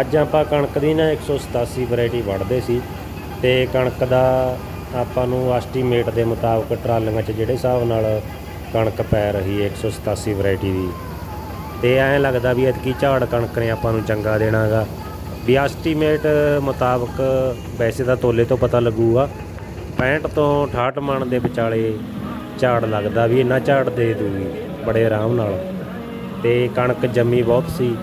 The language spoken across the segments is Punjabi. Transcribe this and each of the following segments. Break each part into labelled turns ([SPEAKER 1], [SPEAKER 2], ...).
[SPEAKER 1] ਅੱਜ ਆਪਾਂ ਕਣਕ ਦੀ ਨਾ 187 ਵੈਰਾਈਟੀ ਵੜਦੇ ਸੀ ਤੇ ਕਣਕ ਦਾ ਆਪਾਂ ਨੂੰ ਐਸਟੀਮੇਟ ਦੇ ਮੁਤਾਬਕ ਟਰਾਲੀਆਂ 'ਚ ਜਿਹੜੇ ਹਿਸਾਬ ਨਾਲ ਕਣਕ ਪੈ ਰਹੀ ਹੈ 187 ਵੈਰਾਈਟੀ ਦੀ। ਤੇ ਐਂ ਲੱਗਦਾ ਵੀ ਐਤਕੀ ਝਾੜ ਕਣਕ ਨੇ ਆਪਾਂ ਨੂੰ ਚੰਗਾ ਦੇਣਾਗਾ। ਵੀ ਐਸਟੀਮੇਟ ਮੁਤਾਬਕ ਵੈਸੇ ਤਾਂ ਤੋਲੇ ਤੋਂ ਪਤਾ ਲੱਗੂਗਾ। 65 ਤੋਂ 68 ਮਣ ਦੇ ਵਿਚਾਲੇ ਝਾੜ ਲੱਗਦਾ ਵੀ ਇੰਨਾ ਝਾੜ ਦੇ ਦੂਗੀ ਬੜੇ ਆਰਾਮ ਨਾਲ। ਤੇ ਕਣਕ ਜੰਮੀ ਬਹੁਤ ਸੀ।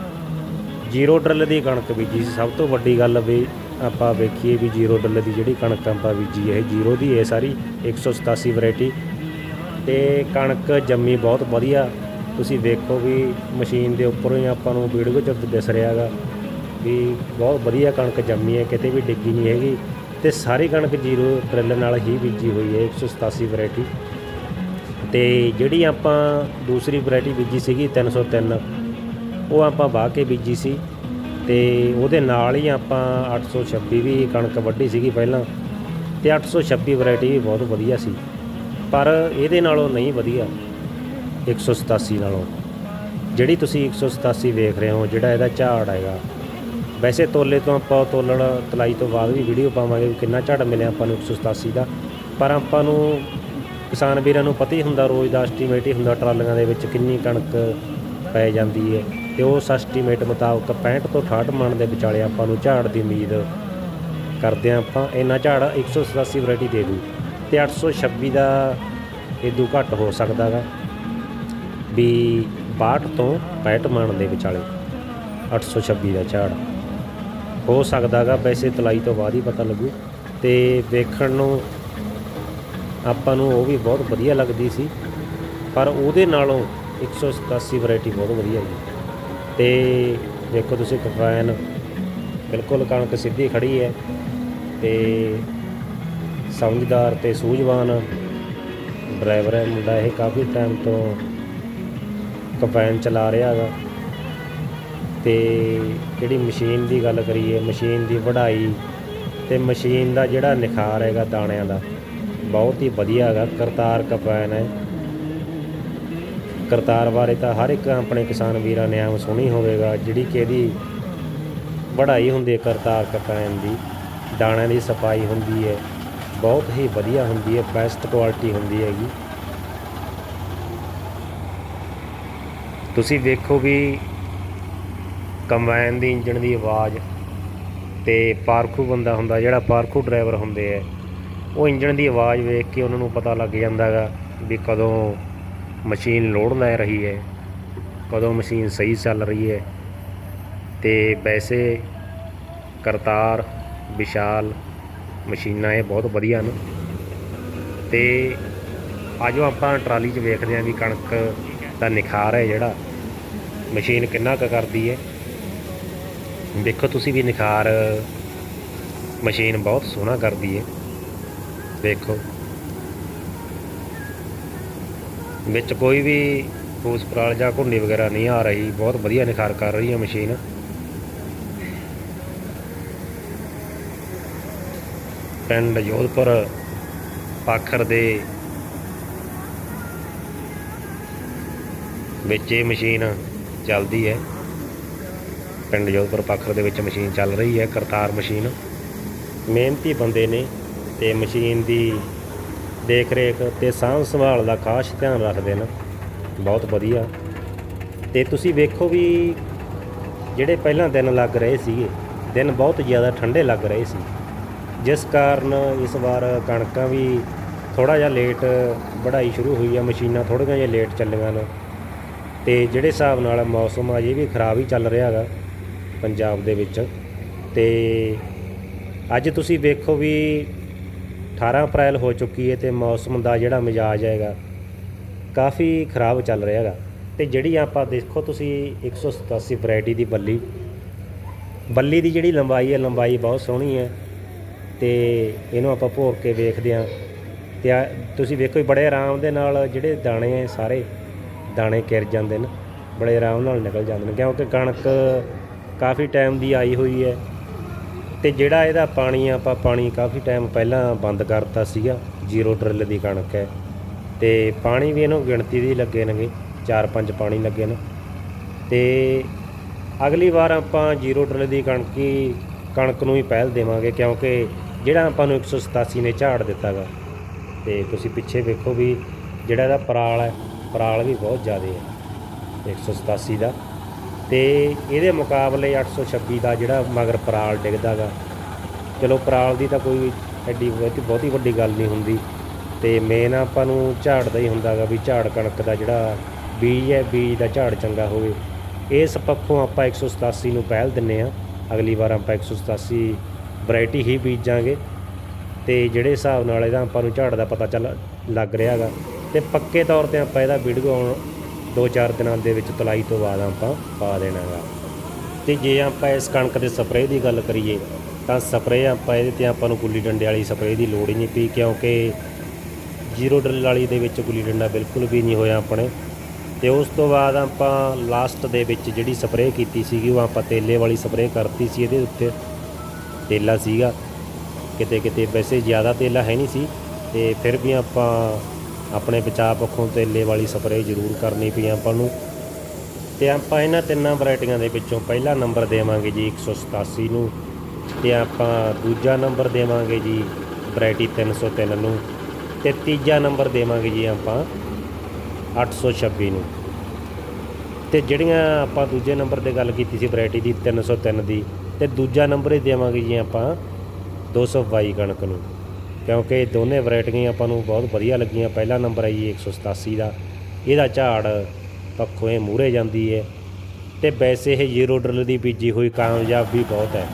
[SPEAKER 1] ਜ਼ੀਰੋ ਡਰਿਲ ਦੀ ਕਣਕ ਬੀਜੀ ਸੀ। ਸਭ ਤੋਂ ਵੱਡੀ ਗੱਲ ਵੀ ਆਪਾਂ ਵੇਖੀਏ ਵੀ ਜ਼ੀਰੋ ਡਰਿਲ ਦੀ ਜਿਹੜੀ ਕਣਕ ਆਪਾਂ ਬੀਜੀ ਹੈ ਜ਼ੀਰੋ ਦੀ ਹੈ ਸਾਰੀ 187 ਵੈਰਾਈਟੀ। ਤੇ ਕਣਕ ਜੰਮੀ ਬਹੁਤ ਵਧੀਆ। ਤੁਸੀਂ ਵੇਖੋ ਵੀ ਮਸ਼ੀਨ ਦੇ ਉੱਪਰੋਂ ਹੀ ਆਪਾਂ ਨੂੰ ਵੀਡੀਓ 'ਚ ਦਿਸ ਰਿਹਾਗਾ ਵੀ ਬਹੁਤ ਵਧੀਆ ਕਣਕ ਜੰਮੀ ਹੈ, ਕਿਤੇ ਵੀ ਡਿੱਗੀ ਨਹੀਂ ਹੈਗੀ। ਤੇ ਸਾਰੀ ਕਣਕ ਜ਼ੀਰੋ ਡਰਿਲ ਨਾਲ ਹੀ ਬੀਜੀ ਹੋਈ ਹੈ 187 ਵੈਰਾਈਟੀ। ਤੇ ਜਿਹੜੀ ਆਪਾਂ ਦੂਸਰੀ ਵੈਰਾਈਟੀ ਬੀਜੀ ਸੀਗੀ 303 ਉਹ ਆਪਾਂ ਵਾਹ ਕੇ ਬੀਜੀ ਸੀ ਤੇ ਉਹਦੇ ਨਾਲ ਹੀ ਆਪਾਂ 826 ਵੀ ਕਣਕ ਵੱਢੀ ਸੀਗੀ ਪਹਿਲਾਂ ਤੇ 826 ਵੈਰਾਈਟੀ ਵੀ ਬਹੁਤ ਵਧੀਆ ਸੀ। ਪਰ ਇਹਦੇ ਨਾਲੋਂ ਨਹੀਂ ਵਧੀਆ 187 ਨਾਲੋਂ। ਜਿਹੜੀ ਤੁਸੀਂ 187 ਵੇਖ ਰਹੇ ਹੋ, ਜਿਹੜਾ ਇਹਦਾ ਝਾੜ ਹੈਗਾ। ਵੈਸੇ ਤੋਲੇ ਤੋਂ ਆਪਾਂ ਤੋਲਣ, ਤਲਾਈ ਤੋਂ ਬਾਅਦ ਵੀ ਵੀਡੀਓ ਪਾਵਾਂਗੇ ਵੀ ਕਿੰਨਾ ਝਾੜ ਮਿਲਿਆ ਆਪਾਂ ਨੂੰ 187 ਦਾ। ਪਰ ਆਪਾਂ ਨੂੰ ਕਿਸਾਨ ਵੀਰਾਂ ਨੂੰ ਪਤਾ ਹੀ ਹੁੰਦਾ, ਰੋਜ਼ ਦਾ ਐਸਟੀਮੇਟ ਹੀ ਹੁੰਦਾ ਟਰਾਲੀਆਂ ਦੇ ਵਿੱਚ ਕਿੰਨੀ ਕਣਕ ਪੈ ਜਾਂਦੀ ਹੈ। ਤੇ ਉਸ ਐਸਟੀਮੇਟ ਮੁਤਾਬਕ 65 ਤੋਂ 68 ਮਣ ਦੇ ਵਿਚਾਲੇ ਆਪਾਂ ਨੂੰ ਝਾੜ ਦੀ ਉਮੀਦ ਕਰਦੇ ਹਾਂ ਆਪਾਂ। ਇੰਨਾ ਝਾੜ 187 ਵੈਰਾਈਟੀ ਦੇ ਦੂ ਤੇ 826 ਦਾ ਇਦੋਂ ਘੱਟ ਹੋ ਸਕਦਾਗਾ ਵੀ 62 ਤੋਂ 65 ਮਣ ਦੇ ਵਿਚਾਲੇ 826 ਦਾ ਝਾੜ ਹੋ ਸਕਦਾਗਾ ਵੈਸੇ ਤਲਾਈ ਤੋਂ ਬਾਅਦ ਹੀ ਪਤਾ ਲੱਗੂ ਤੇ ਵੇਖਣ ਨੂੰ ਆਪਾਂ ਨੂੰ ਉਹ ਵੀ ਬਹੁਤ ਵਧੀਆ ਲੱਗਦੀ ਸੀ, ਪਰ ਉਹਦੇ ਨਾਲੋਂ 187 ਵੈਰਾਈਟੀ ਬਹੁਤ ਵਧੀਆ ਹੈ ਤੇ ਦੇਖੋ ਤੁਸੀਂ ਕੰਬਾਈਨ ਬਿਲਕੁਲ ਕਣਕ ਸਿੱਧੀ ਖੜੀ ਹੈ ਤੇ ਸਮਝਦਾਰ ਤੇ ਸੂਝਵਾਨ ਡਰਾਈਵਰ ਹੈ। ਮੁੰਡਾ ਇਹ ਕਾਫੀ ਟਾਈਮ ਤੋਂ ਕੰਬਾਈਨ ਚਲਾ ਰਿਹਾ ਹੈਗਾ ਤੇ ਜਿਹੜੀ ਮਸ਼ੀਨ ਦੀ ਗੱਲ ਕਰੀਏ, ਮਸ਼ੀਨ ਦੀ ਵਢਾਈ ਤੇ ਮਸ਼ੀਨ ਦਾ ਜਿਹੜਾ ਨਿਖਾਰ ਹੈਗਾ ਦਾਣਿਆਂ ਦਾ, ਬਹੁਤ ਹੀ ਵਧੀਆ ਹੈਗਾ। ਕਰਤਾਰ ਕੰਬਾਈਨ ਹੈ। ਕਰਤਾਰ ਬਾਰੇ ਤਾਂ ਹਰ ਇੱਕ ਆਪਣੇ ਕਿਸਾਨ ਵੀਰਾਂ ਨੇ ਆਮ ਸੁਣੀ ਹੋਵੇਗਾ, ਜਿਹੜੀ ਕਿ ਇਹਦੀ ਵਢਾਈ ਹੁੰਦੀ ਹੈ, ਕਰਤਾਰ ਕੰਬਾਈਨ ਦੀ, ਦਾਣਿਆਂ ਦੀ ਸਫ਼ਾਈ ਹੁੰਦੀ ਹੈ, ਬਹੁਤ ਹੀ ਵਧੀਆ ਹੁੰਦੀ ਹੈ ਬੈਸਟ ਕੁਆਲਿਟੀ ਹੁੰਦੀ ਹੈਗੀ। ਤੁਸੀਂ ਵੇਖੋ ਵੀ ਕੰਬਾਈਨ ਦੀ ਇੰਜਣ ਦੀ ਆਵਾਜ਼ ਤੇ ਪਾਰਖੂ ਬੰਦਾ ਹੁੰਦਾ, ਜਿਹੜਾ ਪਾਰਖੂ ਡਰਾਈਵਰ ਹੁੰਦੇ ਆ ਉਹ ਇੰਜਣ ਦੀ ਆਵਾਜ਼ ਵੇਖ ਕੇ ਉਹਨਾਂ ਨੂੰ ਪਤਾ ਲੱਗ ਜਾਂਦਾਗਾ ਵੀ ਕਦੋਂ ਮਸ਼ੀਨ ਲੋਡ ਲੈ ਰਹੀ ਹੈ। ਕਦੋਂ ਮਸ਼ੀਨ ਸਹੀ ਚੱਲ ਰਹੀ ਹੈ ਤੇ ਵੈਸੇ ਕਰਤਾਰ, ਵਿਸ਼ਾਲ ਮਸ਼ੀਨਾਂ ਇਹ ਬਹੁਤ ਵਧੀਆ ਨੇ ਤੇ ਆਜੋ ਆਪਾਂ ਟਰਾਲੀ 'ਚ ਵੇਖਦੇ ਹਾਂ ਵੀ ਕਣਕ ਦਾ ਨਿਖਾਰ ਹੈ ਜਿਹੜਾ। ਮਸ਼ੀਨ ਕਿੰਨਾ ਕੁ ਕਰਦੀ ਹੈ। ਦੇਖੋ ਤੁਸੀਂ ਵੀ ਨਿਖਾਰ, ਮਸ਼ੀਨ ਬਹੁਤ ਸੋਹਣਾ ਕਰਦੀ ਹੈ। ਦੇਖੋ। ਵਿੱਚ ਕੋਈ ਵੀ ਫੂਸ ਪਰਾਲ ਜਾਂ ਘੁੰਡੀ ਵਗੈਰਾ ਨਹੀਂ ਆ ਰਹੀ। ਬਹੁਤ ਵਧੀਆ ਨਿਖਾਰ ਕਰ ਰਹੀ ਹੈ ਮਸ਼ੀਨ। ਪਿੰਡ ਜੋਧਪੁਰ ਪਾਖਰ ਦੇ ਵਿੱਚ ਇਹ ਮਸ਼ੀਨ ਚੱਲਦੀ ਹੈ। ਪਿੰਡ ਜੋਧਪੁਰ ਪਾਖਰ ਦੇ ਵਿੱਚ ਮਸ਼ੀਨ ਚੱਲ ਰਹੀ ਹੈ, ਕਰਤਾਰ ਮਸ਼ੀਨ। ਮਿਹਨਤੀ ਬੰਦੇ ਨੇ ਤੇ ਮਸ਼ੀਨ ਦੀ ਦੇਖ ਰੇਖ ਤੇ ਸਾਂਭ ਸੰਭਾਲ ਦਾ ਖਾਸ ਧਿਆਨ ਰੱਖਦੇ ਨੇ। ਬਹੁਤ ਵਧੀਆ। ਤੇ ਤੁਸੀਂ ਵੇਖੋ ਵੀ ਜਿਹੜੇ ਪਹਿਲਾਂ ਦਿਨ ਲੱਗ ਰਹੇ ਸੀਗੇ, ਦਿਨ ਬਹੁਤ ਜ਼ਿਆਦਾ ਠੰਡੇ ਲੱਗ ਰਹੇ ਸੀ। ਜਿਸ ਕਾਰਨ ਇਸ ਵਾਰ ਕਣਕਾਂ ਵੀ ਥੋੜਾ ਜਿਹਾ ਲੇਟ ਵਢਾਈ ਸ਼ੁਰੂ ਹੋਈ ਆ, ਮਸ਼ੀਨਾਂ ਥੋੜ੍ਹੀਆਂ ਜਿਹਾ ਲੇਟ ਚੱਲੀਆਂ ਨੇ। ਤੇ ਜਿਹੜੇ ਹਿਸਾਬ ਨਾਲ ਮੌਸਮ ਅਜੇ ਵੀ ਖਰਾਬ ਹੀ ਚੱਲ ਰਿਹਾ ਹੈਗਾ ਪੰਜਾਬ ਦੇ ਵਿੱਚ। ਤੇ ਅੱਜ ਤੁਸੀਂ ਵੇਖੋ ਵੀ 18 ਅਪ੍ਰੈਲ ਹੋ ਚੁੱਕੀ ਹੈ ਤੇ ਮੌਸਮ ਦਾ ਜਿਹੜਾ ਮਿਜਾਜ ਹੈਗਾ, ਕਾਫੀ ਖਰਾਬ ਚੱਲ ਰਿਹਾ ਹੈਗਾ। ਤੇ ਜਿਹੜੀ ਆਪਾਂ ਦੇਖੋ ਤੁਸੀਂ 187 ਵੈਰਾਈਟੀ ਦੀ ਬੱਲੀ ਬੱਲੀ ਦੀ ਜਿਹੜੀ ਲੰਬਾਈ ਹੈ, ਲੰਬਾਈ ਬਹੁਤ ਸੋਹਣੀ ਹੈ ਤੇ ਇਹਨੂੰ ਆਪਾਂ ਭੋਰ ਕੇ ਵੇਖਦੇ ਹਾਂ। ਤੇ ਤੁਸੀਂ ਵੇਖੋ ਬੜੇ ਆਰਾਮ ਦੇ ਨਾਲ ਜਿਹੜੇ ਦਾਣੇ ਹੈ ਸਾਰੇ ਦਾਣੇ ਕਿਰ ਜਾਂਦੇ ਨੇ, ਬੜੇ ਆਰਾਮ ਨਾਲ ਨਿਕਲ ਜਾਂਦੇ ਨੇ, ਕਿਉਂਕਿ ਕਣਕ ਕਾਫੀ ਟਾਈਮ ਦੀ ਆਈ ਹੋਈ ਹੈ। ਤੇ ਜਿਹੜਾ ਇਹਦਾ ਪਾਣੀ ਆ, ਆਪਾਂ ਪਾਣੀ ਕਾਫੀ ਟਾਈਮ ਪਹਿਲਾਂ ਬੰਦ ਕਰਤਾ ਸੀਗਾ ਜ਼ੀਰੋ ਡਰਿਲ ਦੀ ਕਣਕ ਹੈ। ਤੇ ਪਾਣੀ ਵੀ ਇਹਨੂੰ ਗਿਣਤੀ ਦੀ ਲੱਗੇ ਨੇਗੇ ਚਾਰ ਪੰਜ ਪਾਣੀ ਲੱਗੇ ਨੇ। ਤੇ ਅਗਲੀ ਵਾਰ ਆਪਾਂ ਜ਼ੀਰੋ ਡਰਲ ਦੀ ਕਣਕ ਹੀ ਕਣਕ ਨੂੰ ਹੀ ਪਹਿਲ ਦੇਵਾਂਗੇ ਕਿਉਂਕਿ ਜਿਹੜਾ ਆਪਾਂ ਨੂੰ 187 ਨੇ ਝਾੜ ਦਿੱਤਾਗਾ ਤੇ ਤੁਸੀਂ ਪਿੱਛੇ ਵੇਖੋ ਵੀ ਜਿਹੜਾ ਇਹਦਾ ਪਰਾਲ ਹੈ ਪਰਾਲ ਵੀ ਬਹੁਤ ਜ਼ਿਆਦਾ ਹੈ 187 ਦਾ। ਤੇ ਇਹਦੇ ਮੁਕਾਬਲੇ 826 ਦਾ ਜਿਹੜਾ ਮਗਰ ਪਰਾਲ ਡਿੱਗਦਾਗਾ। ਚਲੋ ਪਰਾਲ ਦੀ ਤਾਂ ਕੋਈ ਐਡੀ ਬਹੁਤੀ ਵੱਡੀ ਗੱਲ ਨਹੀਂ ਹੁੰਦੀ। ਤੇ ਮੇਨ ਆਪਾਂ ਨੂੰ ਝਾੜ ਦਾ ਹੀ ਹੁੰਦਾਗਾ ਵੀ ਝਾੜ ਕਣਕ ਦਾ ਜਿਹੜਾ ਬੀਜ ਹੈ, ਬੀਜ ਦਾ ਝਾੜ ਚੰਗਾ ਹੋਵੇ। ਇਸ ਪੱਖੋਂ ਆਪਾਂ 187 ਨੂੰ ਪਹਿਲ ਦਿੰਨੇ ਆ। ਅਗਲੀ ਵਾਰ ਆਪਾਂ 187 ਵੈਰਾਈਟੀ ਹੀ ਬੀਜਾਂਗੇ। ਤੇ ਜਿਹੜੇ ਹਿਸਾਬ ਨਾਲ ਇਹਦਾ ਆਪਾਂ ਨੂੰ ਝਾੜ ਦਾ ਪਤਾ ਚੱਲ ਲੱਗ ਰਿਹਾਗਾ। ਤੇ ਪੱਕੇ ਤੌਰ ਤੇ ਆਪਾਂ ਇਹਦਾ ਵੀਡੀਓ ਆਉਣ ਦੋ ਚਾਰ ਦਿਨਾਂ ਦੇ ਵਿੱਚ ਤਲਾਈ ਤੋਂ ਬਾਅਦ ਆਪਾਂ ਪਾ ਦੇਣਾਗਾ ਤੇ ਜੇ ਆਪਾਂ ਇਸ ਕਣਕ ਦੇ ਸਪਰੇਅ ਦੀ ਗੱਲ ਕਰੀਏ, ਤਾਂ ਸਪਰੇਅ ਆਪਾਂ ਇਹਦੇ ਤੇ ਆਪਾਂ ਨੂੰ ਗੁੱਲੀ ਡੰਡੇ ਵਾਲੀ ਸਪਰੇਅ ਦੀ ਲੋੜ ਹੀ ਨਹੀਂ ਪਈ, ਕਿਉਂਕਿ ਜ਼ੀਰੋ ਡਰਿਲ ਵਾਲੀ ਦੇ ਵਿੱਚ ਗੁੱਲੀ ਡੰਡਾ ਬਿਲਕੁਲ ਵੀ ਨਹੀਂ ਹੋਇਆ ਆਪਣੇ। ਤੇ ਉਸ ਤੋਂ ਬਾਅਦ ਆਪਾਂ ਲਾਸਟ ਦੇ ਵਿੱਚ ਜਿਹੜੀ ਸਪਰੇਅ ਕੀਤੀ ਸੀਗੀ, ਉਹ ਆਪਾਂ ਤੇਲੇ ਵਾਲੀ ਸਪਰੇਅ ਕਰਤੀ ਸੀ ਇਹਦੇ ਉੱਤੇ। ਤੇਲਾ ਸੀਗਾ। ਕਿਤੇ ਕਿਤੇ ਵੈਸੇ ਜ਼ਿਆਦਾ ਤੇਲਾ ਹੈ ਨਹੀਂ ਸੀ, ਤੇ ਫਿਰ ਵੀ ਆਪਾਂ ਆਪਣੇ ਬਚਾਅ ਪੱਖੋਂ ਤੇਲੇ ਵਾਲੀ ਸਪਰੇਅ ਜ਼ਰੂਰ ਕਰਨੀ ਪਈ ਆਪਾਂ ਨੂੰ। ਤੇ ਆਪਾਂ ਇਹਨਾਂ ਤਿੰਨਾਂ ਵੈਰਾਈਟੀਆਂ ਦੇ ਵਿੱਚੋਂ ਪਹਿਲਾ ਨੰਬਰ ਦੇਵਾਂਗੇ ਜੀ 187 ਨੂੰ। ਤੇ ਆਪਾਂ ਦੂਜਾ ਨੰਬਰ ਦੇਵਾਂਗੇ ਜੀ ਵੈਰਾਈਟੀ 303 ਨੂੰ। ਤੇ ਤੀਜਾ ਨੰਬਰ ਦੇਵਾਂਗੇ ਜੀ ਆਪਾਂ 826 ਨੂੰ। ਤੇ ਜਿਹੜੀਆਂ ਆਪਾਂ ਦੂਜੇ ਨੰਬਰ ਤੇ ਗੱਲ ਕੀਤੀ ਸੀ ਵੈਰਾਈਟੀ ਦੀ 303 ਦੀ, ਤੇ ਦੂਜਾ ਨੰਬਰ ਹੀ ਦੇਵਾਂਗੇ ਜੀ ਆਪਾਂ 222 ਕਣਕ ਨੂੰ। ਕਿਉਂਕਿ ਦੋਨੇ ਵੈਰਾਈਟੀਆਂ ਆਪਾਂ ਨੂੰ ਬਹੁਤ ਵਧੀਆ ਲੱਗੀਆਂ। ਪਹਿਲਾ ਨੰਬਰ ਹੈ ਜੀ 187 ਦਾ। ਇਹਦਾ ਝਾੜ ਪੱਖੋਂ ਇਹ ਮੂਰੇ ਜਾਂਦੀ ਹੈ ਤੇ ਵੈਸੇ ਇਹ ਜ਼ੀਰੋ ਡਰਿਲ ਦੀ ਬੀਜੀ ਹੋਈ ਕਾਮਯਾਬ ਵੀ ਬਹੁਤ ਹੈ।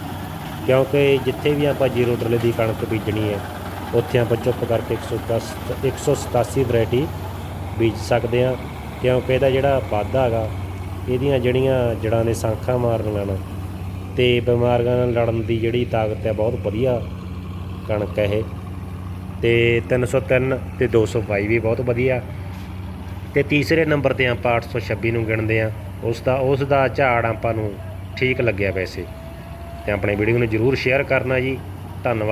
[SPEAKER 1] ਕਿਉਂਕਿ ਜਿੱਥੇ ਵੀ ਆਪਾਂ ਜ਼ੀਰੋ ਡਰਿਲ ਦੀ ਕਣਕ ਬੀਜਣੀ ਹੈ, ਉੱਥੇ ਆਪਾਂ ਚੁੱਪ ਕਰਕੇ 110 187 ਵੈਰਾਈਟੀ ਬੀਜ ਸਕਦੇ ਹਾਂ। ਕਿਉਂਕਿ ਇਹਦਾ ਜਿਹੜਾ ਵਾਧਾ ਹੈਗਾ, ਇਹਦੀਆਂ ਜਿਹੜੀਆਂ ਜੜਾਂ ਨੇ ਸਾਂਖਾਂ ਮਾਰਨੀਆਂ ਨੇ ਤੇ ਬਿਮਾਰੀਆਂ ਨਾਲ ਲੜਨ ਦੀ ਜਿਹੜੀ ਤਾਕਤ ਹੈ, ਬਹੁਤ ਵਧੀਆ ਕਣਕ ਹੈ ਇਹ। ਤੇ 303 ਤੇ 222 ਵੀ ਬਹੁਤ ਵਧੀਆ। ਤੇ ਤੀਸਰੇ ਨੰਬਰ ਤੇ ਆਪਾਂ 826 ਨੂੰ ਗਿਣਦੇ ਆ ਉਸ ਦਾ ਉਸ ਦਾ ਝਾੜ ਆਪਾਂ ਨੂੰ ਠੀਕ ਲੱਗਿਆ ਵੈਸੇ। ਤੇ ਆਪਣੇ ਵੀਡੀਓ ਨੂੰ ਜਰੂਰ ਸ਼ੇਅਰ ਕਰਨਾ ਜੀ। ਧੰਨਵਾਦ।